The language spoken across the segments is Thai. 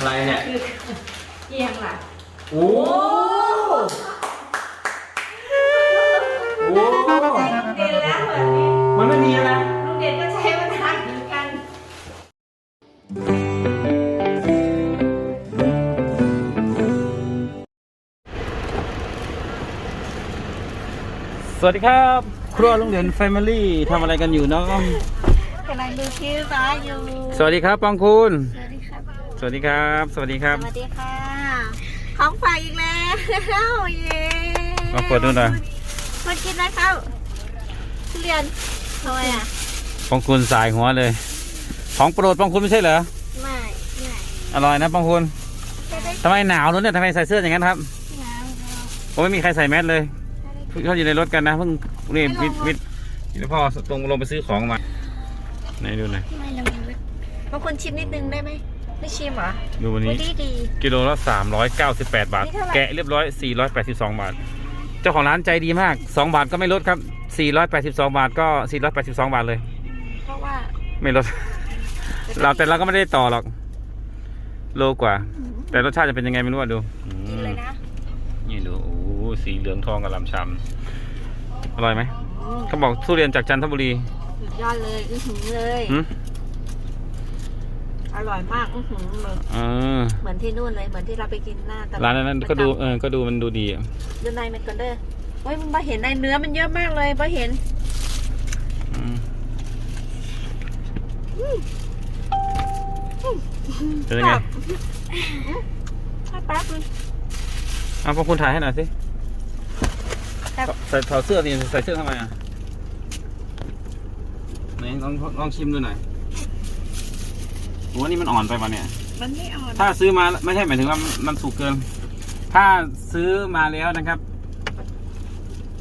อะไรเนี่ยคือเอียงล่ะโอ้โอ้ลุงเด่นแล้วแบบนี้มันไม่มีอะไรลุงเด่นก็ใช้มานานเหมือนกัน สวัสดีครับ ครัวลุงเด่นแฟมิลี่ทำอะไรกันอยู่น้องกำลังดูคิ้วฟ้าอยู่ สวัสดีครับปองคุณสวั สดีครับสวัสดีครับ สวัสดีครับ สวัสดีค่ะ ของฝากอีกแล้วเย้มาเปิดดูหน่อยมากินไหมครับทุเรียนทำไมอะปองคุณสายหัวเลย ของโปรดปองคุณไม่ใช่เหรอ ไม่ไม่อร่อยนะปองคุณจะได้ทำไมหนาวนู้นเนี่ยทำไมใส่เสื้ออย่างนั้นครับงานเราผมไม่มีใครใส่แมสเลยเขาอยู่ในรถกันนะเพิ่งนี่วิทวิทวิทพ่อตรงลงไปซื้อของมาไหนดูหน่อยไม่เราบางคนชิมนิดนึงได้ไหม ไม่ชิมเหรอดูวันนี้ ดีดีกิโลละ 398 บาทนี่เท่าไหร่แกะเรียบร้อย 482 บาท เจ้าของร้านใจดีมาก 2 บาทก็ไม่ลดครับ 482 บาทก็ 482 บาทเลย เพราะว่าไม่ลด เราแต่เราก็ไม่ได้ต่อหรอก โลกว่า แต่รสชาติจะเป็นยังไงไม่รู้อะดูอืกินมเลยนะ นี่ดูโอ้โหสีเหลืองทองกับลำชำอร่อยไหมอืมเขาบอกทุเรียนจากจันทบุรี สุดยอดเลย อื้อหือเลย หืม อร่อยมากอื้อหือเลยเออเหมือนที่นู่นเลยเหมือนที่เราไปกินหน้าตลาดร้านนั้นก็ดูเออก็ดูมันดูดีอะดูในมันก่อนเด้อเฮ้ยมึงมาเห็นในเนื้อมันเยอะมากเลยมาเห็นอืมเป็นยังไงแบบถ้าแป๊บนึงเอาพวกคุณถ่ายให้หน่อยสิครับใส่ถอดเสื้อสิใส่เสื้อทำไมอะไหนลองลองชิมดูหน่อย โหนี่มันอ่อนไปปะเนี่ย มันไม่อ่อนถ้าซื้อมาไม่ใช่หมายถึงว่ามันมันสุกเกิน ถ้าซื้อมาแล้วนะครับ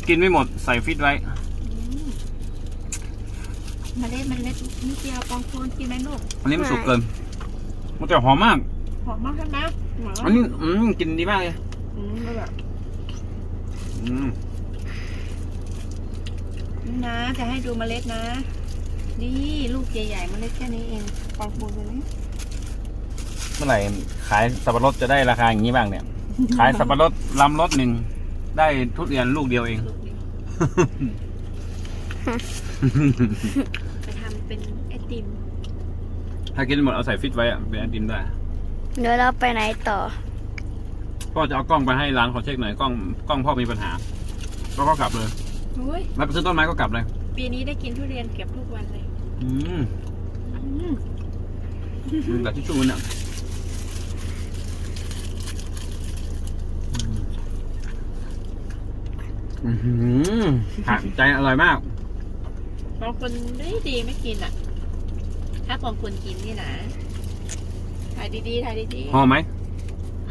กินไม่หมดใส่ฟิตไว้มันเล็ดมันเล็ดนิดเดียวปองคูนกินไหมลูกอันนี้มันสุกเกิน มันจะหอมมาก หอมมากใช่ไหมหอมอันนี้อืมกลินดีมากเลยอืมแบบอืมนี่นะจะให้ดูเมล็ดนะ นี่ลูกใหญ่ๆเมล็ดแค่นี้เอง ปองคูนตัวนี้เมื่อไหร่ขายสับปะรดจะได้ราคาอย่างนี้บ้างเนี่ย ขายสับปะรดลำรถหนึ่งได้ทุเรียนลูกเดียวเอง ลูกเดียวไปทำเป็นไอติม ถ้ากินหมดเอาใส่ฟิตไว้อะเป็นไอติมได้ เดี๋ยวเราไปไหนต่อ พ่อจะเอากล้องไปให้ร้านเขาเช็คหน่อยกล้องกล้องพ่อมีปัญหาก็ก็กลับเลยอุ้ย แล้วไปซื้อต้นไม้ก็กลับเลย ปีนี้ได้กินทุเรียนเก็บทุกวันเลย อืมอืม แบบที่ชูนอะอืมหาใจอร่อยมากบางคนไม่ดีไม่กินอะ ถ้าบางคนกินนี่นะถ่ายดีๆถ่ายดีหอมไหม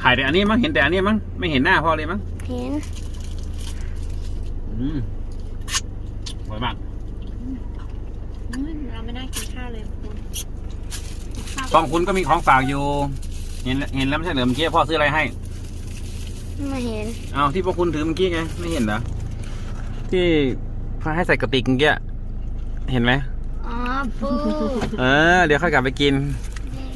ขายแต่อันนี้มั้งเห็นแต่อันนี้มั้งไม่เห็นหน้าพ่อเลยมั้งเห็นอืมอร่อยมากๆอืมเราไม่น่ากินข้าวเลยคุณข้าว กองคุณก็มีของฝากอยู่ เห็นเห็นแล้วไม่ใช่เหรอเมื่อกี้พ่อซื้ออะไรให้ ไม่เห็น เอาที่พวกคุณถือเมื่อกี้ไงไม่เห็นเหรอที่พาให้ใส่กระติกเมื่อกี้เห็นไหมอ๋อปูเออเดี๋ยวค่อยกลับไปกิน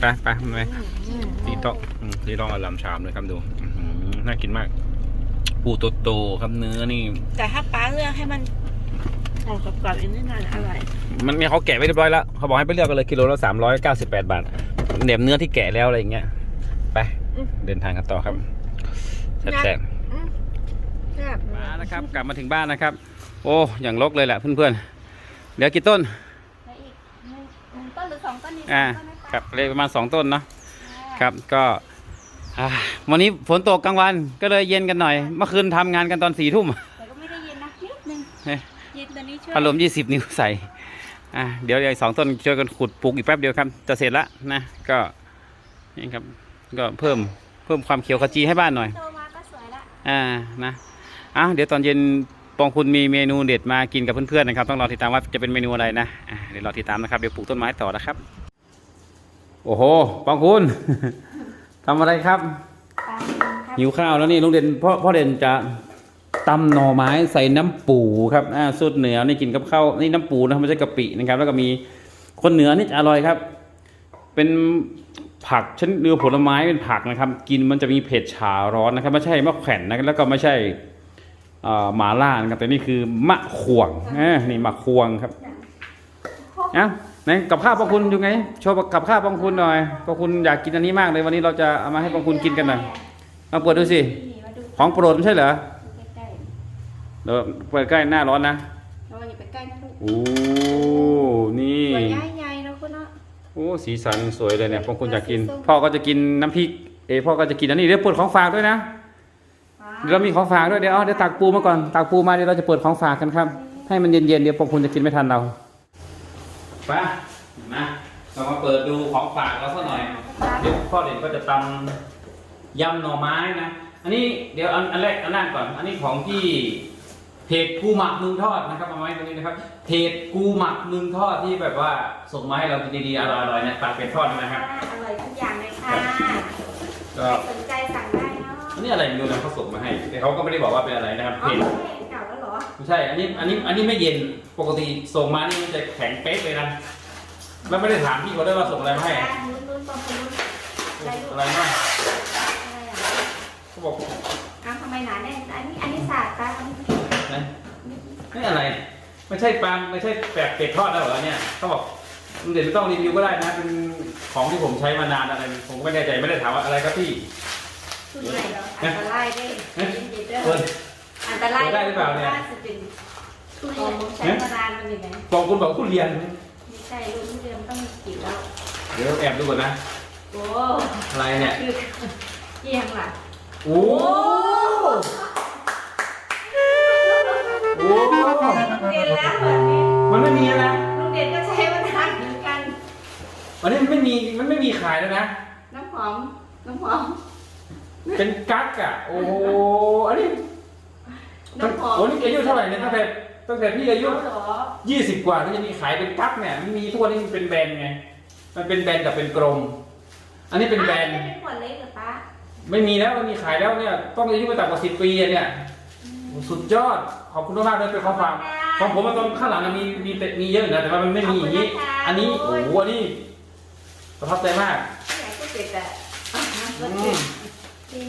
ไปไปทำไมอืมตีโต๊ะอืมตีโต๊ะอลามชามเลยครับดูอื้อหือน่ากินมาก ปูโตๆครับเนื้อนี่ แต่ถ้าป้าเลือกให้มันออกกรอบๆอีกนิดหน่อยอร่อย มันมีเขาแกะไว้เรียบร้อยแล้วเขาบอกให้ไปเลือกกันเลยกิโลละสามร้อยเก้าสิบแปดบาทเนียมเนื้อที่แกะแล้วอะไรอย่างเงี้ยไปเดินทางกันต่อครับแซ่บๆอืมแซ่บมาแล้วครับกลับมาถึงบ้านนะครับ โอ้อย่างรกเลยแหละเพื่อนๆเหลือกี่ต้นแล้วอีกหนึ่งหนึ่งต้นหรือสองต้นนี่อ่าสองต้นไหมครับเลยประมาณสองต้นเนาะครับก็อ่าวันนี้ฝนตกกลางวันก็เลยเย็นกันหน่อย เมื่อคืนทำงานกันตอนสี่ทุ่มแต่ก็ไม่ได้เย็นนะนิดนึงเฮ้ยเย็นตอนนี้ช่วยพัดลมยี่สิบนิ้วใส่ อ่าเดี๋ยวเดี๋ยวอีกสองต้นช่วยกันขุดปลูกอีกแป๊บเดียวครับจะเสร็จละนะก็นี่ครับก็เพิ่มเพิ่มความเขียวขจีให้บ้านหน่อยโตมาก็สวยละอ่านะอะเดี๋ยวตอนเย็นปองคุณมีเมนูเด็ดมากินกับเพื่อนๆนะครับ ต้องรอติดตามว่าจะเป็นเมนูอะไรนะอะเดี๋ยวรอติดตามนะครับเดี๋ยวปลูกต้นไม้ต่อนะครับ โอ้โหปองคุณทำอะไรครับตามครับหิวข้าวแล้วนี่ลุงเด่นพ่อพ่อเด่นจะ ตำหน่อไม้ใส่น้ำปูครับอ่าสูตรเหนือนี่กินกับข้าวนี่น้ำปูนะไม่ใช่กะปินะครับ แล้วก็มีคนเหนือนี่อร่อยครับ เป็นผักชนิดเนื้อผลไม้เป็นผักนะครับ กินมันจะมีเผ็ดฉาร้อนนะครับไม่ใช่มะแขวนนะแล้วก็ไม่ใช่หมาล่านะครับแต่นี่คือมะขวงนี่มะขวงครับเอ้าไหนกับข้าวพองคุณอยู่ไงโชว์กับข้าวพองคุณหน่อยพองคุณอยากกินอันนี้มากเลยวันนี้เราจะเอามาให้พองคุณกินกันหน่อยมาเปิดดูสิของโปรดไม่ใช่เหรอ เดี๋ยวเปิดใกล้หน้าร้อนนะๆระวังอย่าไปใกล้นะลูกโอ้นี่สวยใหญ่ๆนะคุณเนาะโอ้สีสันสวยเลยเนี่ยพวกคุณอยากกิน พ่อก็จะกินน้ำพริกเอยพ่อก็จะกินอันนี้เดี๋ยวเปิดของฝากด้วยนะเดี๋ยวเรามีของฝากด้วยเดี๋ยวเอาเดี๋ยวตักปูมาก่อนตักปูมาเดี๋ยวเราจะเปิดของฝากกันครับ ให้มันเย็นๆเดี๋ยวพวกคุณจะกินไม่ทันเราไปนะเรามาเปิดดูของฝากเราสักหน่อย เดี๋ยวพ่อเด่นก็จะตำยำหน่อไม้นะ อันนี้เดี๋ยวอันอันแรกอันแรกก่อน อันนี้ของที่ เพจกูหมักมึงทอดนะครับเอาไว้ตรงนี้นะครับเพจกูหมักมึงทอดที่แบบว่าส่งมาให้เรากินดีๆอร่อยๆเนี่ยตักเป็ดทอดนะครับ อร่อยทุกอย่างเลยค่ะก็สนใจสั่งได้เนาะอันนี้อะไรไม่รู้นะเขาส่งมาให้แต่เขาก็ไม่ได้บอกว่าเป็นอะไรนะครับอ๋อเพจไม่เก่าแล้วเหรอไม่ใช่ อันนี้อันนี้อันนี้ไม่เย็นปกติส่งมานี่มันจะแข็งเป๊กเลยนะแล้วไม่ได้ถามพี่เขาด้วยว่าส่งอะไรมาให้ลุ้นลุ้นๆตรงนู้นอะไรลูกอะไรมาอะไรอะเขาบอกอ้าวทำไมหนาแน่นอันนี้อันนี้สาดตาอันนี้ นะ นี่อะไรไม่ใช่ปลาไม่ใช่แบบเป็ดทอดแล้วเหรอเนี่ยเขาบอกลุงเด่นไม่ต้องรีวิวก็ได้นะ เป็นของที่ผมใช้มานานอะไร ผมก็ไม่แน่ใจไม่ได้ถามว่าอะไรครับพี่ทุนไหนเหรออันตรายได้ยินดีด้เปิดอันตรายเปิดได้หรือเปล่าเนี่ยจะเป็นทุเรียนผมใช้มานานมันยังไงกองคุณบอกคุณเรียนไม่ใช่ลูกทุเรียนต้องมีกลิ่นแล้วเดี๋ยวแอบดูก่อนนะโอ้อะไรเนี่ยคือเยี่ยงล่ะโอ้ โอ้ลุงเด่นแล้วแบบนี้มันไม่มีแล้วนะลุงเด่นก็ใช้มานานเหมือนกันอันนี้มันไม่มีมันไม่มีขายแล้วนะ น้ำหอม น้ำหอม เป็นกั๊กอะโอ้โหอันนี้น้ำหอมโอ้นี่อายุเท่าไหร่เนี่ยตั้งแต่ตั้งแต่พี่อายุเอาเหรอยี่สิบกว่าที่จะมีขายเป็นกั๊กเนี่ยมันมีทุกวันนี้มันเป็นแบรนด์ไง มันเป็นแบรนด์กับเป็นกลมอันนี้เป็นแบรนด์อะไม่เป็นขวดเล็กเหรอป้าไม่มีแล้วมันมีขายแล้วเนี่ย ต้องอายุไม่ต่ำกว่าสิบปีอะเนี่ย สุดยอด ขอบคุณมากๆเลยเป็นของฝากของผมมันตรงข้างหลังมันมีมีแต่มีเยอะอยู่นะแต่ว่ามันไม่มีอย่างนี้ อันนี้โอ้โหอันนี้ประทับใจมากที่ไหนก็เจ็บอะอะนะอืก็มเจ็บจริง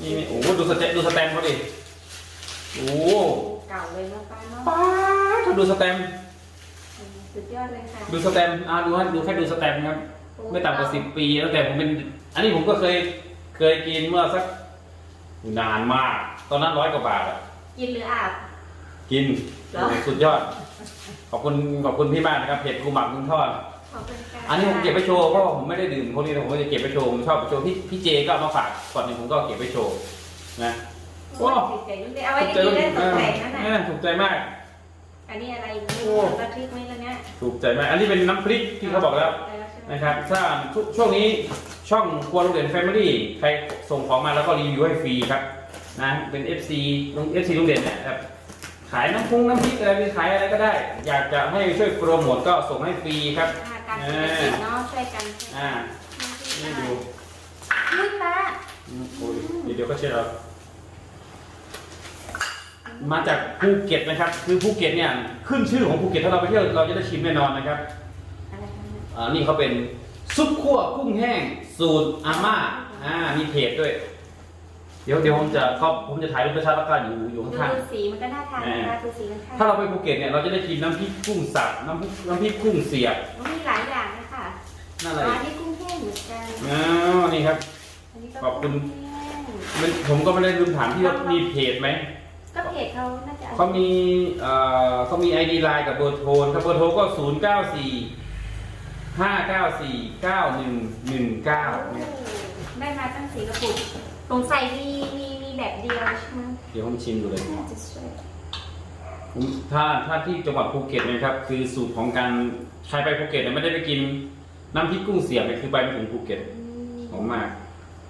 นี่นี่โอ้โหดูสเตดูสแตมป์เขาดิโอ้โหๆเก่าเลยนะป้าเนาะป้าดดูสแตมป์สุดยอดเลยค่ะดูสแตมป์อ่าดูฮะดูแค่ดูสแตมป์ครับไม่ต่ำกว่าสิบปีตั้งแต่ผมเป็น อันนี้ผมก็เคยเคยกินเมื่อสักนานมาก ตอนนั้นร้อยกว่าบาทอะกินหรืออาบ กินเหรอ สุดยอด ขอบคุณขอบคุณพี่มากนะครับเผ็ดกูหมักมึงทอด ขอบคุณค่ะอันนี้ผมเก็บไปโชว์เพราะว่าผมไม่ได้ดื่มพวกนี้แต่ผมก็จะเก็บไปโชว์ผมชอบไปโชว์พี่พี่เจก็เอามาฝากก่อนหนึ่งผมก็เก็บไปโชว์นะโอ้ยติดใจยุ่งเลยเอาไว้กินได้ตกแต่งนั่นเอน่ะอถูกใจมาก อันนี้อะไรไม่โอ้รู้กระพริกไหมล่ะเนี่ยถูกใจมาก อันนี้เป็นน้ำพริกที่เขาบอกแล้ว ได้ใช่ไหมนะครับถ้าช่วช่วงนี้ช่องครัวโรงเรียนแฟมิลี่ใครส่งของมาแล้วก็รีวิวให้ฟรีครับ นะเป็น FC ลุง FC โรงเรียนเนี่ยแบบขายน้ำพุงน้ำพริกอะไรขายอะไรก็ได้ อยากจะให้ช่วยโปรโมทก็ส่งให้ฟรีครับอ่าการเกษตรเนาะช่วยกันอ่านี่ดูอุ้ยป้าอืมโอ้ยเดี๋ยวเดี๋ยวก็เช็ดเอามาจากภูเก็ตนะครับ คือภูเก็ตเนี่ยขึ้นชื่อของภูเก็ตถ้าเราไปเที่ยวเราจะได้ชิมแน่นอนนะครับอะไรคะเนี่ยอ่านี่เขาเป็นซุปคั่วกุ้งแห้งสูตรอาม่าอ่ามีเพจด้วย เดี๋ยวเดี๋ยวผมจะเขาผมจะถ่ายรูปประชาแล้วก็อยู่อยู่ดูข้างดูสีมันก็น่าทานนะคะดูสีมันๆค่ะถ้าเราไปภูเก็ตเนี่ยเราจะได้กินน้ำพริกกุ้งสับน้ำพริกน้ำพริกกุ้งเสียบมันมีหลายอย่างนะคะนั่นอะไรอ๋ออันนี้กุ้งแห้งเหมือนกันอ๋อนี่ครับ อันนี้ก็ขอบคุณ กุ้งแห้งมันผมก็ไม่ได้ลืมถามที่ว่ามีเพจไหม ก็เพจเขาน่าจะเขามีเอ่อเขามี ID ไลน์กับเบอร์โทรครับเบอร์โทรก็ 0 9 4 5 9 4 9 1 1 9เนี่ยได้มาตั้งสีกระปุก สงสัยมีมีมีแบบเดียวใช่ไหมเดี๋ยวผมชิมดูเลยน่าจะช่วยผมถ้าถ้าที่จังหวัดภูเก็ตนะครับ คือสูตรของการใครไปภูเก็ตเนี่ยไม่ได้ไปกินน้ำพริกกุ้งเสียบเนี่ยคือไปไม่ถึงภูเก็ตหอมมาก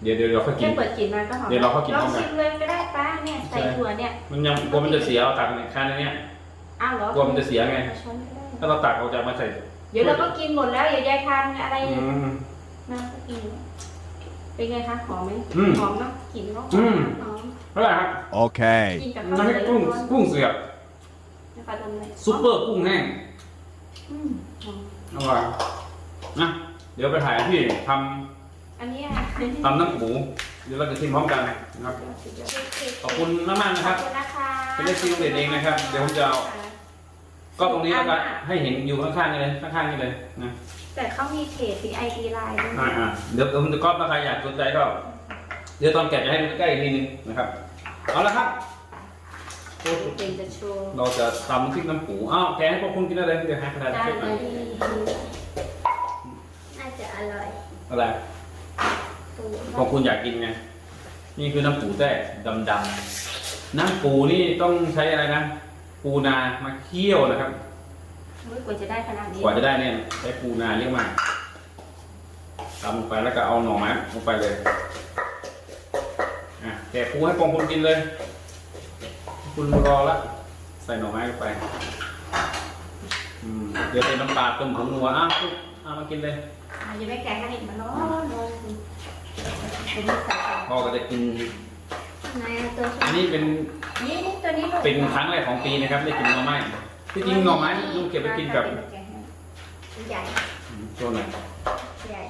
เดี๋ยวเดี๋ยวเราค่อยกิแค่น เปิดกลิ่นมาก็หอมเดี๋ยวเราเข้ากินลพร้อองมกัน ชิมเลยก็ได้ป้าเนี่ยใส่ถั่วเนี่ยมันยังกลัวมันจะเสียเอาตักเนี่ยค่านี้เนี่ย อ้าวเหรอกลัวมันจะเสียไงเอาช้อนก็ได้ถ้าเราตักเราจะเอามาใส่เดี๋ยวเราก็กินหมดแล้วอย่ายายทานอะไรอืมนะก็กิน เป็นไงคะหอมไหมอืมหอมเนาะกลิ่นเนาะอืม หอมเท่าไหร่ครับ Okay. กินกับข้าวน้ำพริกกุ้งกุ้งเสียบนะคะดมเลยซุปเปอร์กุ้งแห้งอืมหอมอร่อยนะเดี๋ยวไปถ่ายพี่ทอันนี้อะำทำน้ำหมู เดี๋ยวเราจะชิมพร้อมกันนะครับ ขอบคุณมากๆนะครับ ขอบคุณนะคะเป็นเลขที่โรงเรียนเองนะครับเดี๋ยวผมจะเอา ก็ตรงนี้แล้วก็ให้เห็นอยู่ข้างๆนี่เลยข้างๆนี่เลยนะแต่เขามีเพจมีไอดีไลน์ด้วยอ่าๆเดี๋ยวผมจะก๊อปถ้าใครอยากสนใจก็ เดี๋ยวตอนแกะจะให้ดูใกล้ๆอีกทีนึงนะครับ เอาละครับเป็นจะโชว์เราจะตำพริกน้ำปูอ้าวแกะให้พวกคุณกินได้เลยเดี๋ยวให้คะแนนได้เช็คหเลน่อยยน่าจะอร่อยอะไรปูพวกคุณอยากกินไงนี่คือน้ำปูแต้ดำๆน้ำปูนี่ต้องใช้อะไรนะ ปูนามาเคี่ยวนะครับเฮ้ยกว่าจะได้ขนาดนี้กว่าจะได้เนี่ยใช้ปูนาเยอะมากตำลงไปแล้วก็เอาหน่อไม้ลงไปเลยอะแกะปูให้ปองคุณกินเลย คุณรอละใส่หน่อไม้ลงไปอืมเดี๋ยวใส่น้ำปลาเติมผงนัวอ้าวเอามากินเลยมันจะไม่แกะให้มันร้อนร้อนเป็นนี่ใส่พ่อก็จะกิน ไหนเอาตัวอันนี้เป็นนี่นี่ตัวนี้ลูกเป็นครั้งแรกของปีนะครับได้กินหน่อไม้ที่จริงหน่อไม้ลุงเก็บไปกินกับใหญ่อืมช่วงไหนใหญ่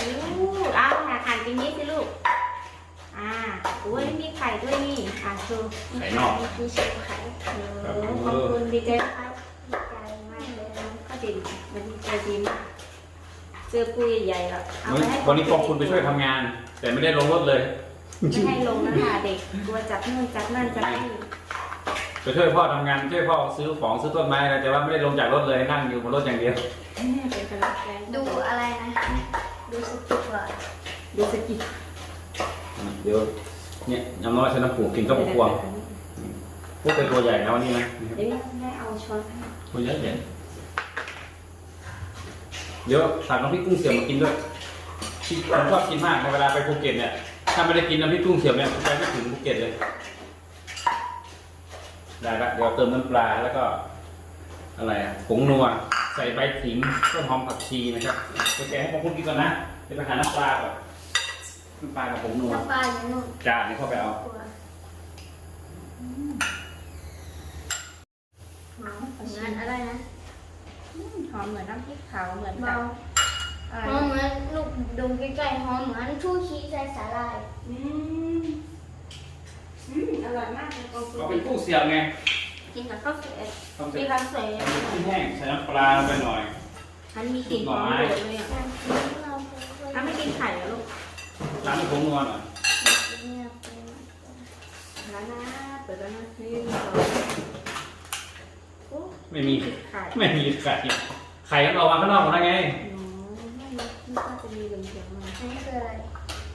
อู้อ้าวหาขันกินนี้สิลูก อ่าอุ้ยมีไข่ด้วยนี่ อ่าชูไข่นอกมีเชฟไข่โอ้ขอบคุณดีเจครับดีใจมากเลยนะก็ดีมันดีใจดีมากเจอปูใหญ่ๆแล้วเอาวันไปให้วันนี้ปองคุณไปช่วยทำงาน แต่ไม่ได้ลงรถเลย ไม่ให้ลงนะคะเด็กกลัวจับนู่นจับนั่นจับนี่ไปช่วยพ่อทำงานช่วยพ่อซื้อของซื้อต้นไม้อะไรแต่ว่าไม่ได้ลงจากรถเลยนั่งอยู่บนรถอย่างเดียวเป็นกำลังใจดูอะไรนะ ดูสกิปก่อนดูสกิลเดี๋ยวเนี่ยยำน้อยใช้น้ำปูกินก็พวงพวกเป็นตัวใหญ่นะวันนี้นะเดี๋ยวแม่เอาช้อนให้ตัวใหญ่ใหญ่เดี๋ยวสั่งน้ำพริกกุ้งเสียบมากินด้วยที่ผมชอบกินมากในเวลาไปภูเก็ตเนี่ย ถ้าไม่ได้กินน้ำพริกกุ้งเสียบเนี่ยไปไม่ถึงภูเก็ตเลย ได้ละเดี๋ยวเติมน้ำปลาแล้วก็ อะไรอะผงนัว ใส่ใบขิงต้นหอมผักชีนะครับไปแกะให้พวกคุณกินก่อนนะเดี๋ยวไปหาน้ำปลาก่อนน้ำปลากับผงนัวน้ำปลาอยู่นู่นจานนี้เข้าไปเอาตัวหอมงานอะไรนะหอมเหมือนน้ำพริกเผาเหมือนเบากับอะไร หอมเหมือนลูกดูใกล้ๆหอมเหมือนชูชีใส่สาหร่ายอืมอืมอร่อยมากเลยกองเราเป็นกุ้งเสียบไงกินกับข้าวสวยทำเสร็มีจข้าวสวยทำเป็นกุ้งแห้งใส่น้ำปลาลงไปหน่อยมันมีกลิ่นหอมโดดเลยอะงานที่เราเคยถ้าไม่กินไข่เหรอลูกตามด้วยผงนัวหน่อยเนี่ยเป็นแล้วนะเปิดแล้วนะนี่โอ้ไม่มี ไข่ไม่มีไข่ไข่ก็เอาวางข้างนอกหมดแล้วไงอ๋อไม่ไม่น่าจะมีเหลืองๆมาอันนี้คืออะไร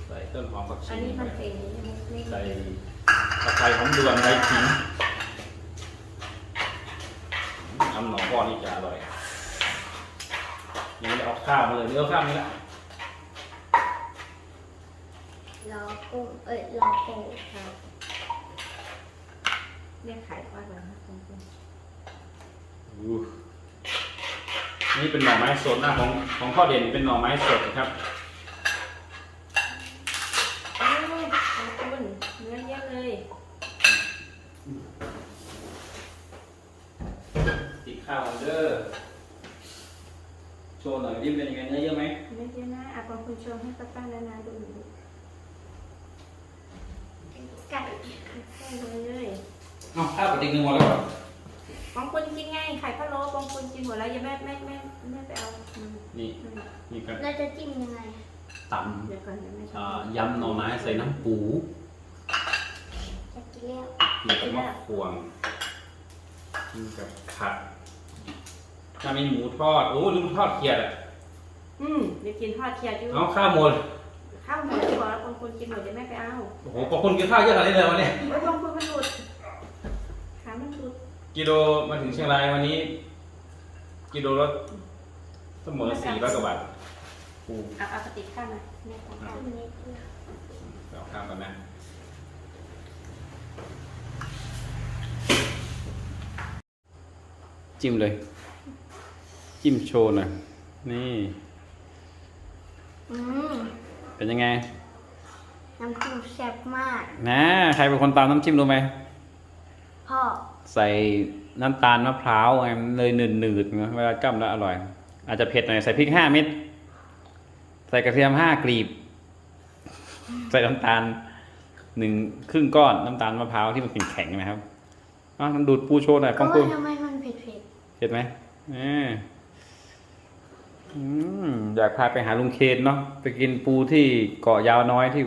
ใส่ต้นหอมผักชีอันนี้มันเป็นใส่ตะไคร้หอมดวนใบขิงน้ำหนองพ่อนนี่จะอร่อยยังไม่ได้เอาข้าวมาเลยเดี๋ยวเอาข้าวนี้ละรอกุ้งเอ้ยรอปูครับเรียกไข่ว่าอะไรนะคุณคุณอู้ นี่เป็นหน่อไม้สดนะของของพ่อเด่นเป็นหน่อไม้สดนะครับโอ้ยขอบคุณเนื้อเยอะเลยติดข้าวเด้อโชว์หน่อยดิเป็นยังไงเนื้อเยอะไหมเนื้อเยอะนะอะขอบคุณชมให้ป้าป้านานาดูหน่อยไก่ใช่เลยเอาข้าวกระติกหนึ่งหมดแล้ว กินไงไข่พะโล้บางคนกินหมดแล้วอย่าแม่แม่แม่แม่ไปเอาอืมนี่อืมนี่ครับเราจะจิ้มยังไงตเดี๋ยวก่อนเดี๋ยวแม่ำชอ่าอบยำหน่อไม้ใส่น้ำปูจะกินแล้วกินกับมะขวงกินกับผักถ้ามีหมูทอดโอ้ลืมทอดเขียดอะอืมเดี๋ยวกินทอดเคี่ยวจุ๊เอาข้าวหมดข้าวหมดดีกว่าแล้วบางคนกินหมดเดี๋ยวแม่ไปเอาโอ้โหพอคนกินข้าวเยอะขนาดนี้เลยวันนี้โอ้ยบางคนมันหลุดขามันหลุด กิโลมาถึงเชียงรายวันนี้ กิโลละเสมอสี่ร้อยกว่าบาทปูเอาเอากระติกข้ามาแม่ขอข้าวจิ้มนิดเดียวเอาข้าวกันนะจิ้มเลย จิ้มโชว์หน่อยนี่อืมเป็นยังไง น้ำจิ้มแซ่บมากนะใครเป็นคนตามน้ำจิ้มรู้ไหม ใส่น้ำตาลมะพร้าวไงมันเลยหนืดๆไงเวลาจ้ำแล้วอร่อย อาจจะเผ็ดหน่อยใส่พริกห้าเม็ดใส่กระเทียมห้ากลีบ ใส่น้ำตาลหนึ่งครึ่งก้อนน้ำตาลมะพร้าวที่มันแข็งๆนะครับอะมันดูดปูโชว์หน่อยก็ป้องปูว่าทำไมมันเผ็ดเห็นไหมเอออืมอยากพาไปหาลุงเคนเนาะไปกินปูที่เกาะยาวน้อยที่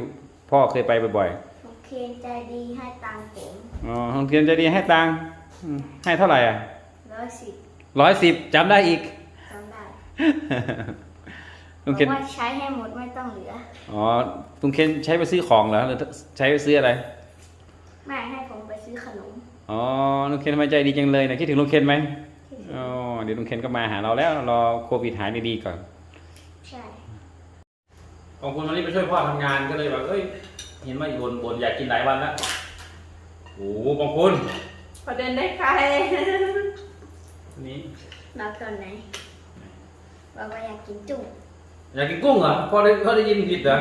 พ่อเคยไปบ่อยๆ โอเคใจดีให้ตังค์ผมๆอ๋อลุงเคนใจดีให้ตังค์ อืมให้เท่าไหร่อะร้อยสิบร้อยสิบจำได้อีก จำได้ลุงบเคนอกว่าใช้ให้หมดไม่ต้องเหลือ อ๋อลุงเคนใช้ไปซื้อของเหรอหรือใช้ไปซื้ออะไร แม่ให้ผมไปซื้อขนมอ๋อลุงเคนทำไมใจดีจังเลยนะคิดถึงลุงเคนไหมอ๋อเดี๋ยวลุงเคนก็มาหาเราแล้วรอโควิดหายดีๆก่อนใช่ ของคุณวันนี้ไปช่วยพ่อทำงานก็เลยแบบเอ้ยเห็นว่าอยู่บนบนอยากกินหลายวันแล้วโอ้โหบางคุณ พอเดินได้ใครวันนี้มาตอนไหน บอกว่าอยากกินจุ่มอยากกินกุ้งเหรอพ่อได้พ่อได้ยินผิดเหรอ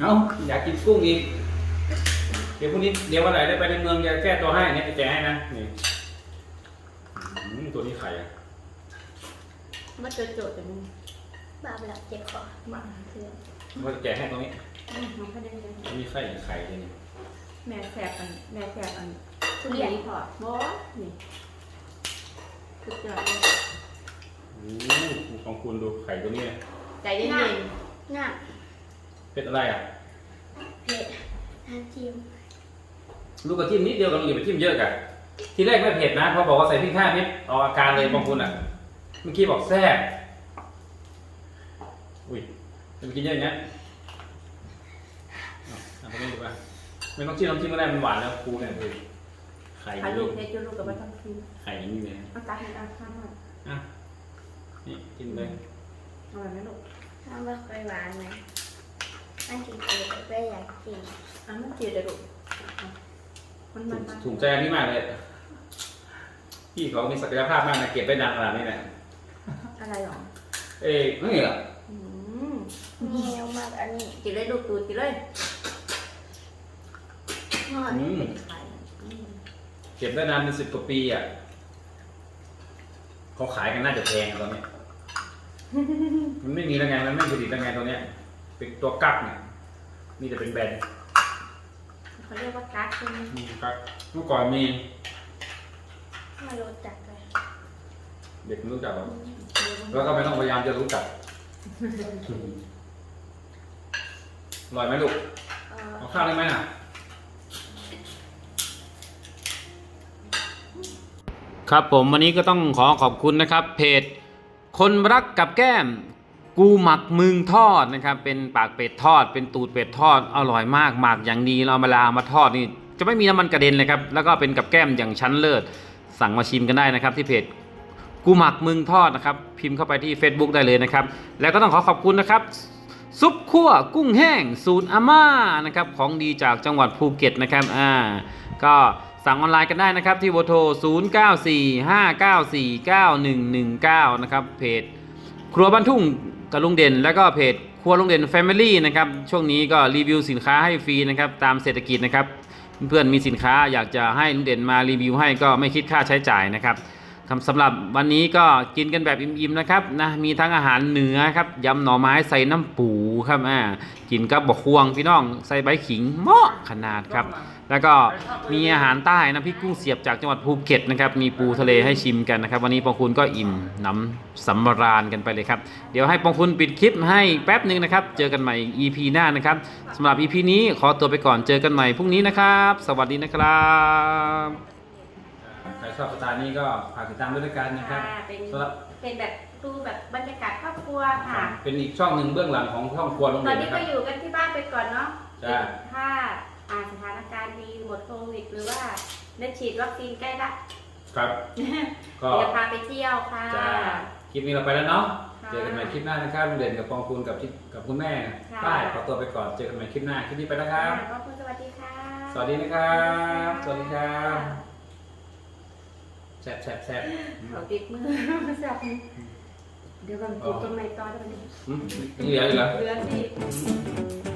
เอ้าอยากกินกุ้งอีก เดี๋ยวพรุ่งนี้เดี๋ยววันไหนได้ไปในเมืองจะแก้ตัวให้เนี่ยไปแจกให้นะนี่อืมตัวนี้ไข่อะมาโจโจจะมึงบ้าไปแล้วเจ็บคอมาเพื่อนว่าจะแจกให้ตรงนี้น้องก็ได้เลย มีไข่ไข่เลยนี่ แม่แสบอันแม่แสบอันทุเรียนพอโบ้นี่สุดยอดเลยโอ้โหของคุณดูไข่ตัวนี้เนี่ยใจเย็นน่าเป็นอะไรอะเผ็ดน้ำจิ้มลูกกระจิ้มนิดเดียวกับลูกอย่าไปจิ้มเยอะกันทีแรกไม่เผ็ดนะพอบอกว่าใส่พริกห้าเม็ดเอาอาการเลยบางคนอะ เมื่อกี้บอกแซ่บอุ้ยจะไปกินเยอะอย่างเงี้ยเอาเอาตรงนี้ดีกว่า ไม่ต้องจิ้มน้ำจิ้มก็ได้มันหวานแล้วครูเนี่ยดูไข่ๆอพาย่างลูนี้กเทจูลูกกับมาทำคิวไข่อย่างนี้เลยเอาตาให้ตาข้างหน่อยอะนี่กินเลยอร่อยไหมลูกน้ำว่าค่อยหวานไหมอันที่เผ็ดก็อยากกินอะมันจืดเลยลูกมันมันมันถูกใจอันนี้มากเลย พี่เขามีศักยภาพมากนะเก็บได้นานขนาดนี้เนี่ยอะไรหรอเอ้ยนี่เหรออืมเหนียวมากอันนี้ กินเลยลูกตูดกินเลย ทอดอืมไข่อืมเก็บได้นานเป็นสิบกว่าปีอะเขาขายกันน่าจะแพงอะตอนเนี้ยมันไม่มีแล้วไงมันไม่ผลิตแล้วไงตัวเนี้ย เป็นตัวกั๊กเนี่ยนี่จะเป็นแบรนด์เขาเรียกว่ากั๊กใช่ไหมมีกั๊กเมื่อก่อนมีไม่รู้จักเลยเด็กไม่รู้จักหรอกแล้วก็ไม่ต้องพยายามจะรู้จักอร่อยไหมลูกเออเอาข้าวได้ไหมอะ ครับผมวันนี้ก็ต้องขอขอบคุณนะครับ เพจคนรักกับแก้ม กูหมักมึงทอดนะครับ เป็นปากเป็ดทอด เป็นตูดเป็ดทอดอร่อยมากหมักอย่างดีเราเวลามาทอดนี่จะไม่มีน้ำมันกระเด็นเลยครับแล้วก็เป็นกับแก้มอย่างชั้นเลิศสั่งมาชิมกันได้นะครับ ที่เพจกูหมักมึงทอดนะครับ พิมพ์เข้าไปที่ Facebook ได้เลยนะครับ แล้วก็ต้องขอขอบคุณนะครับ ซุปคั่วกุ้งแห้งสูตรอาม่านะครับของดีจากจังหวัดภูเก็ตนะครับอ่าก็สั่งออนไลน์กันได้นะครับที่เบอร์โทร 0945949119 นะครับเพจครัวบ้านทุ่งกับลุงเด่น แล้วก็เพจครัวลุงเด่น Family นะครับช่วงนี้ก็รีวิวสินค้าให้ฟรีนะครับตามเศรษฐกิจนะครับเพื่อนมีสินค้าอยากจะให้ลุงเด่นมารีวิวให้ก็ไม่คิดค่าใช้จ่ายนะครับ ครับสำหรับวันนี้ก็กินกันแบบอิ่มๆนะครับนะมีทั้งอาหารเหนือครับยำหน่อไม้ใส่น้ำปูครับอ่ากินกับบะควงพี่น้องใส่ใบขิงเหมาะขนาดครับ แล้วก็มีอาหารใต้นะพี่กุ้งเสียบจากจังหวัดภูเก็ตนะครับมีปูทะเลให้ชิมกันนะครับวันนี้ปองคุณก็อิ่มน้ำสำราญกันไปเลยครับเดี๋ยวให้ปองคุณปิดคลิปให้แป๊บหนึ่งนะครับเจอกันใหม่ EP หน้านะครับสำหรับ EP นี้ขอตัวไปก่อนเจอกันใหม่พรุ่งนี้นะครับ สวัสดีนะครับ ชอบสไตล์นี้ก็ฝากติดตามด้วยกันนะครับค่ะเป็นสำหรับเป็นแบบดูแบบบรรยากาศครอบครัวค่ะ เป็นอีกช่องหนึ่งเบื้องหลังของช่องครัวโรงตอเรียนนนี้นะคก็รับ อยู่กันที่บ้านไปก่อนเนาะจ้าถ้าอ่าสถานการณ์ดีหมดโควิดหรือว่าได้ฉีดวัคซีนใกล้ละครับ ก็ เดี๋ยวพาไปเที่ยวค่ะ จ้า คลิปนี้เราไปแล้วเนาะ ค่ะ เจอกันใหม่คลิปหน้านะครับลุงเด่นกับปองคุณกับที่กับคุณแม่ค่ะป้ายขอตัวไปก่อน เจอกันใหม่คลิปหน้า คลิปนี้ไปแล้วครับขอบคุณสวัสดีค่ะ สวัสดีนะครับ สวัสดีครับ แซ่บแซ่บแซ่บเขาติดมือแซ่บมือเดี๋ยวก่อนปลูกต้นไม้ต่อได้ไหมอืมยังเหลืออยู่เหรอเรือสิ